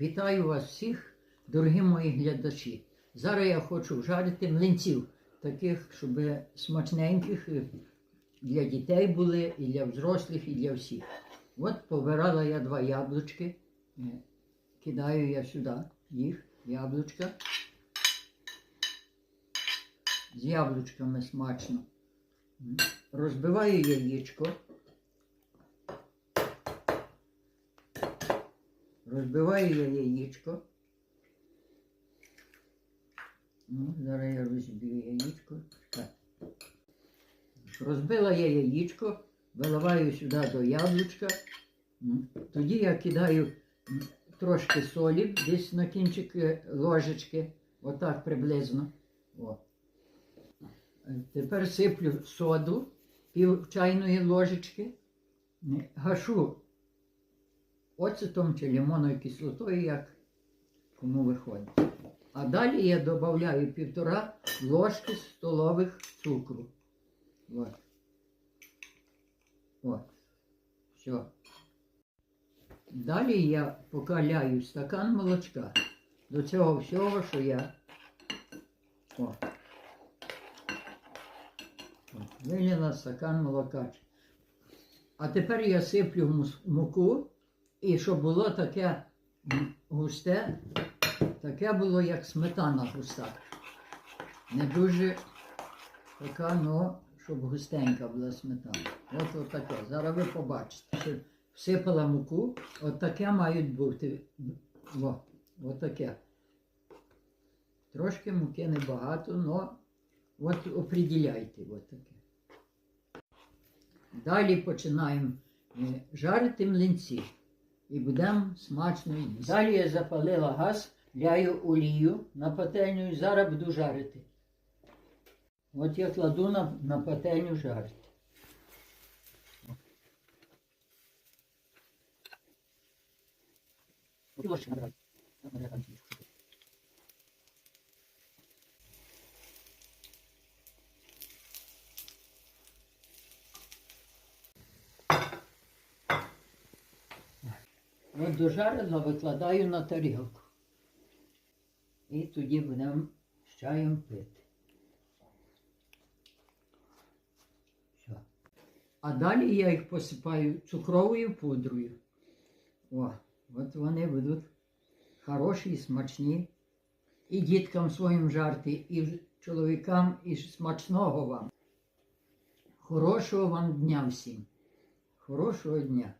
Вітаю вас всіх, дорогі мої глядачі. Зараз я хочу жарити млинців, таких, щоб смачненьких для дітей були, і для взрослих, і для всіх. От побирала я два яблучки, е, кидаю я сюди їх, яблучка. З яблучками смачно. Розбиваю яєчко. Розбиваю я яєчко. Ну, зараз я розбию яєчко. Так. Розбила я яєчко, виливаю сюди до яблучка. Тоді я кидаю трошки солі, десь на кінчик е, ложечки, отак приблизно. О. Е, Тепер сиплю соду, пів чайної ложечки, гашу оцетом чи лимонною кислотою, як кому виходить. А далі я додаю півтора ложки столових цукру. От. От. Все. Далі я покаляю стакан молочка. До цього всього, що я. О. От, Вилила стакан молока. А тепер я сиплю муку, і щоб було таке густе, таке було, як сметана густа. Не дуже така, ну, щоб густенька була сметана. От, таке. Зараз ви побачите. що Всипала муку, от таке мають бути. О, от таке. Трошки муки небагато, але от оприділяйте от таке. Далі починаємо е, жарити млинці. І будемо смачно їсти. Далі я запалила газ, ляю олію на пательню і зараз буду жарити. От я кладу на, на пательню жарити. От дожарила, викладаю на тарілку. І тоді будемо з чаєм пити. Все. А далі я їх посипаю цукровою пудрою. О, от вони будуть хороші і смачні. І діткам своїм жарти, і чоловікам, і смачного вам. Хорошого вам дня всім. Хорошого дня.